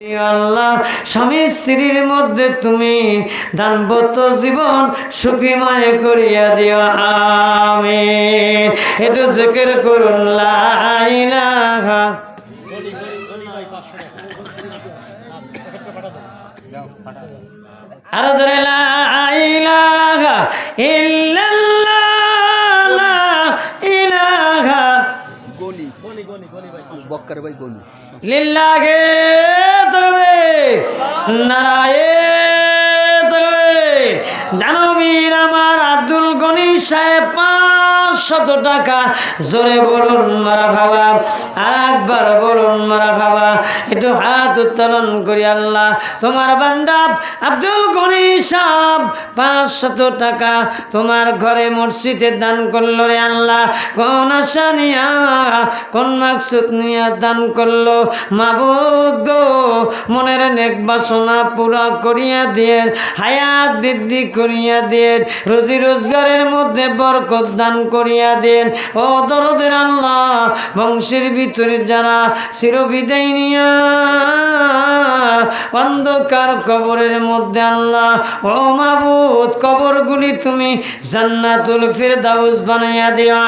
আল্লাহ, স্বামী স্ত্রীর মধ্যে তুমি দানবত জীবন সুখীময় করিয়া দিও। আমি একটু জেকের করুন লাইলাহা আরও ধরে লাইলাহা ইল্লাল্লাহ। বক্কার ভাই গনি লিল্লাহে তরবে নারায়ে তরবে দানবীর আমার আব্দুল গনি সাহেব পাঁচশত টাকা। জোরে বলুন, মারা আর একবার বলুন, মারা খাবা একটু হাত উত্তোলন করি, আল্লাহ। তোমার বান্দাব আব্দুল গনি সাহেব, পাঁচশত টাকা তোমার ঘরে মসজিদে দান করল রে আল্লাহ। কোন আশা নিয়া, কোন মাকসুদ নিয়া দান করল। মাবুদ মনের নেক বাসনা পুরা করিয়া দিয়ে হায়াত বৃদ্ধি করিয়া দিয়ে রুজি রোজগারের মধ্যে বরকত দান করিয়া দেন। ও দরদের আল্লাহ বংশের ভিতরে যারা চিরবিদায় নিয়া অন্ধকার কবরের মধ্যে আল্লাহ ও মাবুদ কবরগুলি তুমি জান্নাতুল ফিরদাউস বানাইয়া দিও।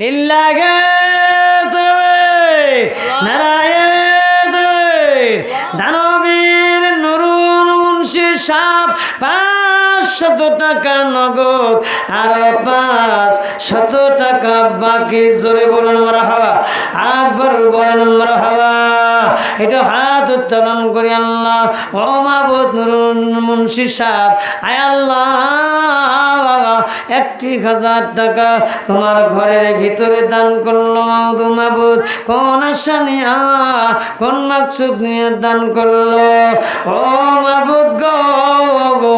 লিল্লাহে তবে নারায়ণ দানবীর নুরুল মুন্সি সাপ পাঁচ শত টাকা নগদ, আর পাঁচ শত টাকা বাকি। জোরে বলুন মারা হাওয়া আকবর বলেন মারা হাওয়া এটা হাত উত্তোলন করি আল্লাহ। ও মাবুদ মুন্সি সাপ আয় আল্লাহ, একটি হাজার টাকা তোমার ঘরের ভিতরে দান করল মাউদু মাবুদ। কোন আশা কোন মাকসুদ নিয়ে দান করল? ও মাবুদ গো গো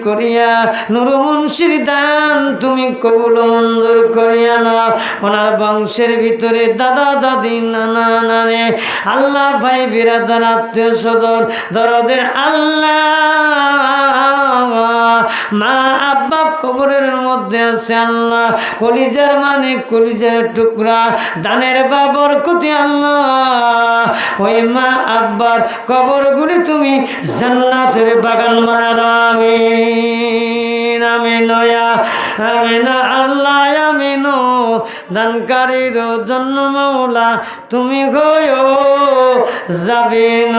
করিয়া নুরু মুন্সির দান তুমি কবুল মঞ্জুর করিয়া না ওনার বংশের ভিতরে দাদা দাদি নানে আল্লাহ ভাই বিরাদার আত্মীয় স্বজন, দরদের আল্লাহ। মা, আব্বা কবরের মধ্যে আছে আল্লাহ। কলিজার মানে কলিজার টুকরা, দানের বাবর কুতি আল্লাহ। ওই মা, আব্বার কবরগুলি তুমি জান্নাতের বাগান মারা আমিন নামে নয়া আমিন আল্লাহ আমিন, দানকারীর জন্য মৌলা, তুমি গয়ো যাবিন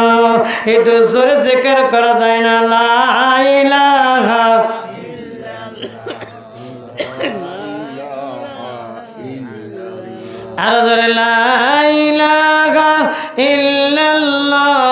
একটু জোরে জেকের করা যায় না লাইলাহা আর ধরে লাইলাহা ইল্লাল্লাহ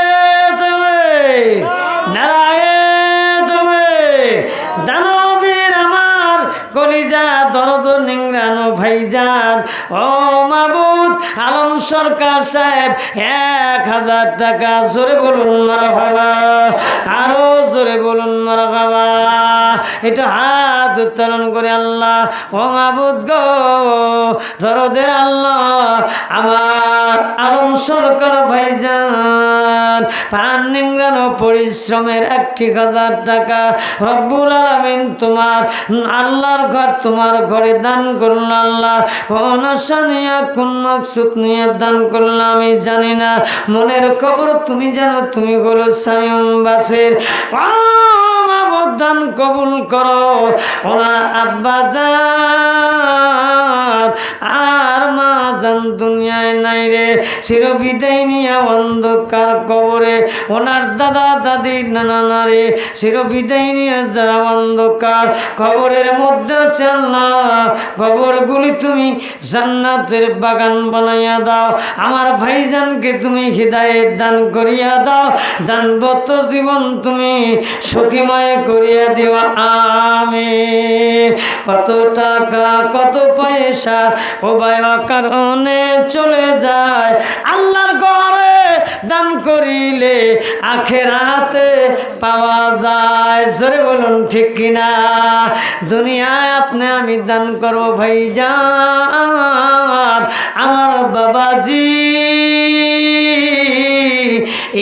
কলিজা, দরদ নিংরানো ভাইজান। ও মাবুদ আলম সরকার সাহেব, এক হাজার টাকা জোরে বলুন মারা বাবা আরও জোরে বলুন মারা বাবা এটা হাত উত্তোলন করে আল্লাহ, ও মাবুদ গো, দরদের আল্লাহ, আমার আলম সরকার ভাইজান পান পরিশ্রমের একটি হাজার টাকা। রব্বুল আলমিন তোমার আল্লাহর ঘর তোমার ঘরে দান করুন আল্লাহ। কোন আশা নিয়ে, কোন মাকসুদ নিয়ে দান করলাম আমি জানি না। মনের খবর তুমি জানো, তুমি হলো স্বামীবাসের দান কবুল করো। ওনার আব্বা আর মা যান দুনিয়ায় নাই চির বিদায় নিয়ে অন্ধকার কবরে, ওনার দাদা দাদি নানা নারে চির বিদায় নিয়ে যারা অন্ধকার কবরের মধ্যে চাল না, কবরগুলি তুমি জান্নাতের বাগান বানাইয়া দাও, আমার ভাইজানকে তুমি হৃদায়ত দান করিয়া দাও, দানবত জীবন তুমি সখীময় করিয়া দিও আমি কত টাকা, কত পয়সা বাবা কারণে চলে যায়। আল্লাহর ঘরে দান করিলে আখেরাতে পাওয়া যায়। জোরে বলুন, ঠিক কিনা? দুনিয়ায় আপনি আমি দান করব ভাই যান আমার বাবাজি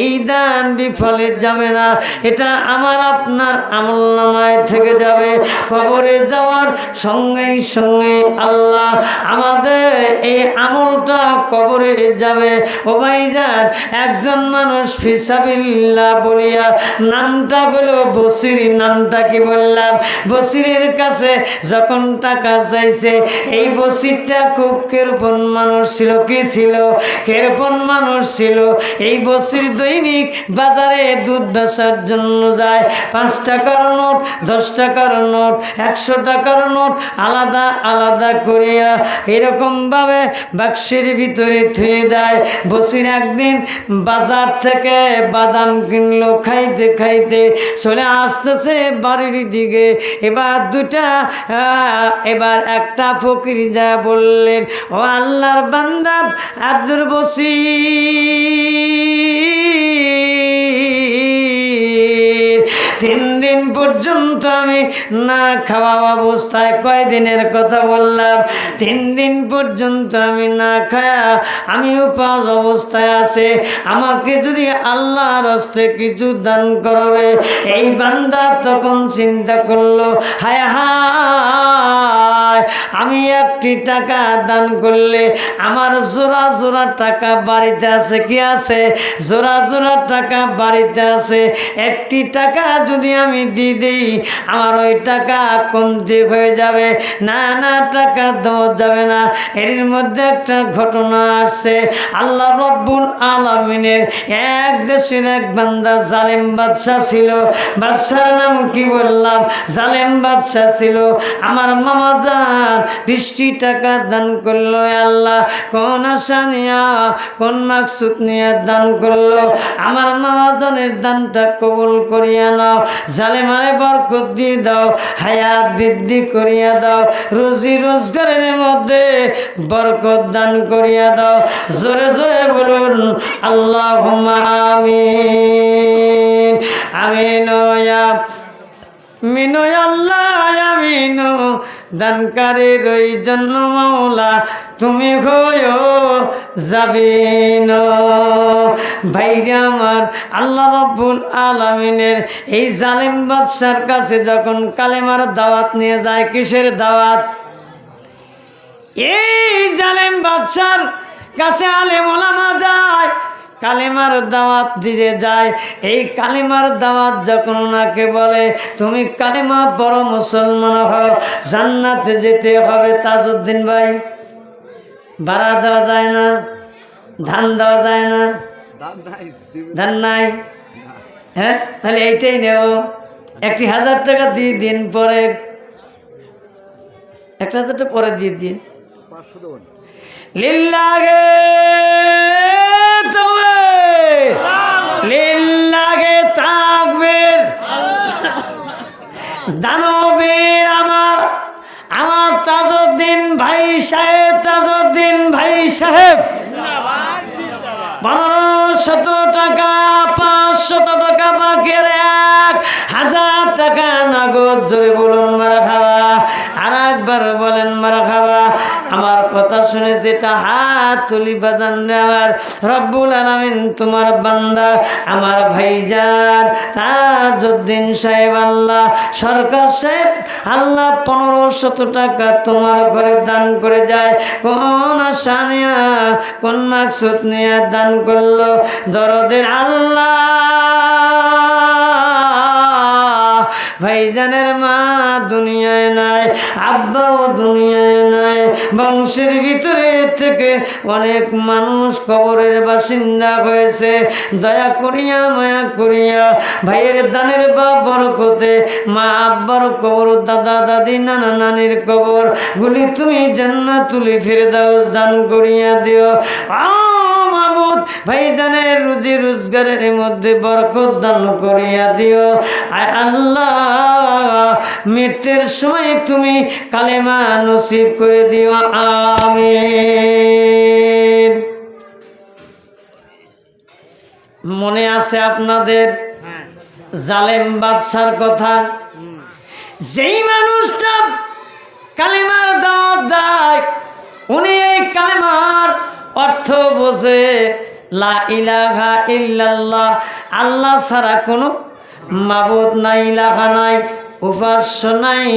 এই দান বিফলে যাবে না। এটা আমার আপনার আমল নামায় থেকে যাবে। কবরে যাওয়ার সঙ্গে সঙ্গে আল্লাহ আমাদের এই আমলটা কবরে যাবে। ও ভাইজান, একজন মানুষ ফিসাবিল্লা বলিয়া নামটা বলো বসির, নামটা কি বললাম? বসিরের কাছে যখন টাকা চাইছে, এই বসিরটা খুব কেরপন মানুষ ছিল। কি ছিল? কেরপন মানুষ ছিল। এই বসির দৈনিক বাজারে দুধ দশার জন্য যায়। পাঁচ টাকার নোট, দশ টাকার নোট, একশো টাকার নোট, আলাদা আলাদা করিয়া এরকমভাবে বাক্সের ভিতরে থুয়ে দেয়। বসির একদিন বাজার থেকে বাদাম কিনলো খাইতে খাইতে, চলে আসতেছে বাড়ির দিকে। এবার দুটা এবার একটা ফকির যা বললেন, ও আল্লাহর বান্দা, আব্দুল বসির। পর্যন্ত আমি না খাওয়া অবস্থায় কয়দিনের কথা বললাম। তিন দিন পর্যন্ত আমি না খায়া আমি উপাস অবস্থায় আছে। আমাকে যদি আল্লাহর হস্তে কিছু দান করবে, এই বান্দা তখন চিন্তা করল, হায় হায় আমি একটি টাকা দান করলে আমার জোড়া জোড়া টাকা বাড়িতে আছে কি আছে? জোড়া জোড়া টাকা বাড়িতে আছে। একটি টাকা যদি আমি দিয়ে দিই, আমার ওই টাকা কমতে হয়ে যাবে। না না, টাকা দেওয়া যাবে না। এর মধ্যে একটা ঘটনা আসছে। আল্লাহ রব্বুল আলমিনের এক দেশের এক বান্দা জালেম বাদশাহ ছিল। বাদশার নাম কি বললাম? জালেম বাদশাহ ছিল। আমার মামা বৃষ্টি টাকা দান করল আল্লাহ, কোন আশা নিয়া, কোন মাকসুদ নিয়ে দান করল? আমার মামা দানটা কবুল করিয়া নাও, জালেমারে বরকত দিয়ে দাও, হায়াত বৃদ্ধি করিয়া দাও, রুজি রোজগারের মধ্যে বরকত দান করিয়া দাও। জোরে জোরে বলুন আল্লাহ আমিন আমিন ইয়া মিনু আল্লাহ। আমিনু দানকারীর ওই জন্য মাওলা তুমি হয়েও যাবিন ভাইরে আমার আল্লাহ রব্বুল আলমিনের এই জালিম বাদশার কাছে যখন কালেমার দাওয়াত নিয়ে যায়, কিসের দাওয়াত? এই জালেম বাদশার কাছে আলেম যায়। কালেমার দাওয়াত দিয়ে যায়। এই কালেমার দাওয়াত যখন ওনাকে বলে তুমি কালেমা বড় মুসলমান হও জান্নাতে যেতে হবে তাজউদ্দিন ভাই। ভাড়া দেওয়া যায় না ধান দেওয়া যায় না। ধান নাই হ্যাঁ? তাহলে এইটাই নেব। একটি হাজার টাকা দিয়ে দিন পরে। একটা হাজার টাকা পরে দিয়ে দিন। লিল্লাগে দানবীর আমার আমার তাজউদ্দিন ভাই সাহেব, তাজউদ্দিন ভাই সাহেব। বারো শত টাকা, পাঁচশত টাকা বাকের এক, হাজার টাকা নগদ জোরে বলুন মারা খাওয়া আর একবার বলেন মারা খাওয়া আমার কথা শুনে যেটা হাত তুলি বাজান আমার, রব্বুল আলামিন তোমার বান্দা, আমার ভাইজান তাজউদ্দিন সাহেব আল্লাহ, সরকার সাহেব আল্লাহ পনেরো শত টাকা তোমার ঘরে দান করে যায়। কোন আশা নিয়া, কোন মাকসুদ নিয়ে দান করল। দরদের আল্লাহ ভাইজানের মা দুনিয়ায় নাই, আব্বাও দুনিয়ায় নাই। বংশের ভিতরে থেকে অনেক মানুষ কবরের বাসিন্দা হয়েছে। দয়া করিয়া, মায়া করিয়া ভাইয়ের দানের বা বরকতে, মা আব্বার কবর, দাদা, দাদি, নানা নানির কবর, গুলি তুমি জান্নাতুলি ফিরে দাও দান করিয়া দিও। আ মাহমুদ ভাইজানের রুজি রোজগারের মধ্যে বরকত দান করিয়া দিও। আয় আল্লাহ মৃত্যুর সময় তুমি কালেমা নসিব করে দিও। আমিন। মনে আছে আপনাদের জালেম বাদশার কথা? যেই মানুষটা কালেমার দাওয়াত দেয় উনি এই কালিমার অর্থ বোঝে লা ইলাহা ইল্লাল্লাহ আল্লাহ ছাড়া কোনো মাবুদ নাই ইলাহা নাই। উপাস্য নাই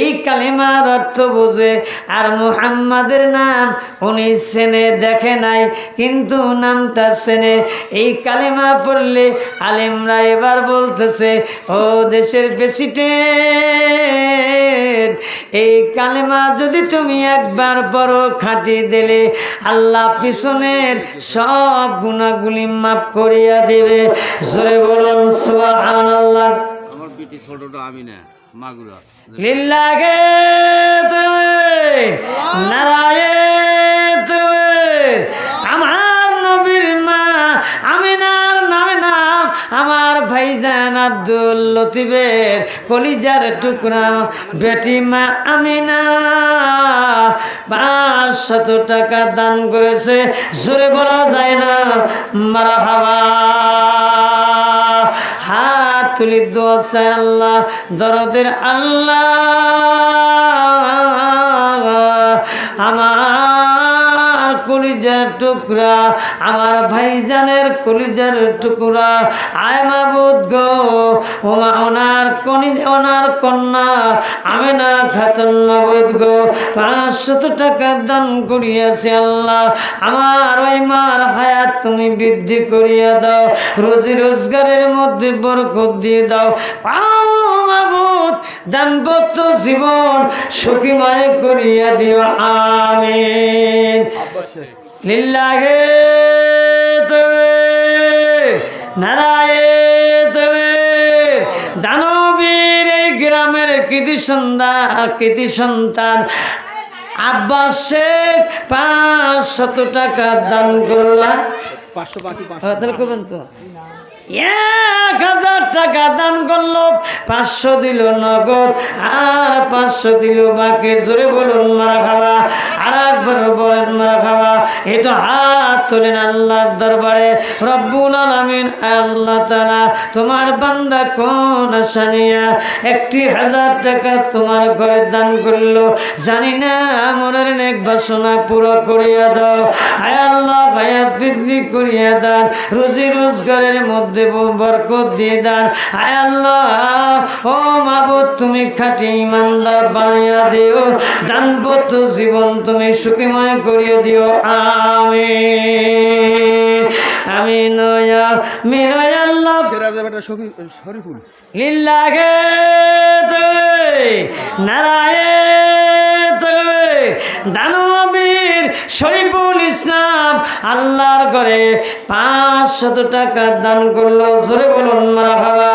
এই কালিমার অর্থ বোঝে, আর মুহাম্মাদের নাম উনি সেনে দেখে নাই, কিন্তু নামটা সেনে এই কালিমা পড়লে আলেমরা এবার বলতেছে, ও দেশের প্রেসিডেন্ট, এই কালেমা যদি তুমি একবার পড়ো খাটি দিলে, আল্লাহ পিছনের সব গুণাগুলি মাফ করিয়া দেবে। জোরে বলুন, সুবহানাল্লাহ। বিটি ছোটটা আমি না, মাগুরা। লিল্লাহে তুমি, নারায়ে তুমি, আমার নবীর মা, আমিনার নামে নাম, আমার ভাইজান আব্দুল লতিফের কলিজার টুকরা বেটি মা আমিনা। পাঁচশত টাকা দান করেছে, জোরে বলা যায় না মারা হাত তুলি দোয়া চায় আল্লাহ, দরদের আল্লাহ। আমার কলিজার টুকরা, আমার ভাইজানের কলিজার টুকরা। আয় মাবুদ গো ওমা ওনার কনি, ওনার কন্যা আমি না খাতন মাবুদ গো, পাঁচশত টাকা দান করিয়াছে আল্লাহ। আমার ওই মার হায়াত তুমি বৃদ্ধি করিয়া দাও, রোজি রোজগারের মধ্যে বরকত দিয়ে দাও। মাবুদ দানবত্ত জীবন সুখীময় করিয়া দিও, আমিন। লিল্লাহে তবে, নারায়ে তবে, দানবীর এই গ্রামের কৃতি সন্তান কৃতি সন্তান আব্বাস শেখ পাঁচশত টাকা দান করলাম। পাঁচশো বাকি তাহলে করবেন তো? এক হাজার টাকা দান করল, পাঁচশো দিল নগদ, আর পাঁচশো দিল বাকি। জোরে বলুন, মারা খাওয়া আর একবার বলেন, মারা খাওয়া এটা হাত তোলেন আল্লাহর দরবারে। রব্বুল আলমিন, আল্লাহ তোমার বান্দা কোন আশা নিয়া একটি হাজার টাকা তোমার ঘরে দান করল। জানি না, মনের নেক বাসনা পুরো করিয়া দাও। আয় আল্লাহ বৃদ্ধি করিয়া দান। রুজি রোজগারের মধ্যে বরকত দিয়ে দান। আয় আল্লাহ, ও মাবুদ, তুমি খাটি ইমানদার বানাইয়া দিও। দানবত জীবন তুমি সুখীময় করিয়া দিও। আমি আমি নয়া মিনয় আল্লাহ। ফেরাজের বেটা শরীফুল লিল্লাহে তবে, নারায়ে তবে দানবীর শরীফুল ইসলাম আল্লাহর ঘরে পাঁচশত টাকা দান করল। জোরে বলুন মারা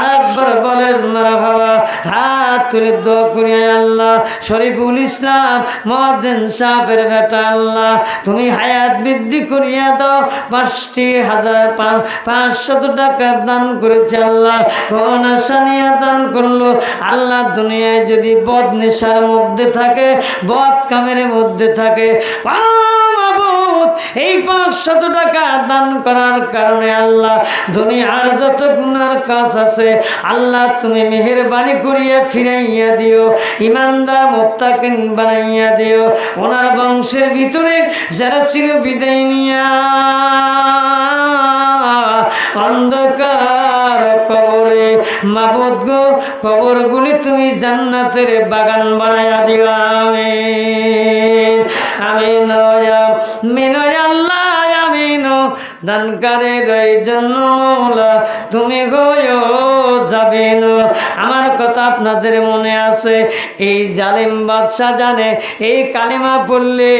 আরেকবার বলেন মারা খাওয়া হাত তুলে দোয়া করিয়া আল্লাহ। শরীফুল ইসলাম মহাদেন সাহেবের বেটা আল্লাহ। তুমি হায়াত বৃদ্ধি করিয়া দাও। পাঁচটি হাজার পাঁচ- পাঁচশত টাকা দান করেছে আল্লাহ। কোন আশা নিয়ে দান করল? আল্লাহ দুনিয়ায় যদি বদ নেশার মধ্যে থাকে বদ কামের মধ্যে থাকে আ, এই পাঁচশত টাকা দান করার কারণে আল্লাহ দুনিয়ার যত গুনার কাজ আছে, আল্লাহ তুমি মেহেরবানি করিয়া ফিরাইয়া দিও, ইমানদার, মোত্তাকিন বানাইয়া দিও। ওনার বংশের ভিতরে যারা ছিল বিদায় নিয়া, অন্ধকার কবরে, মাবুদ গো, কবরগুলি তুমি জান্নাতের বাগান বানাইয়া দিও আমি এই জন্য তুমি গয়ো যাবেন আমার কথা আপনাদের মনে আছে, এই জালিম বাদশাহ জানে, এই কালিমা পড়লে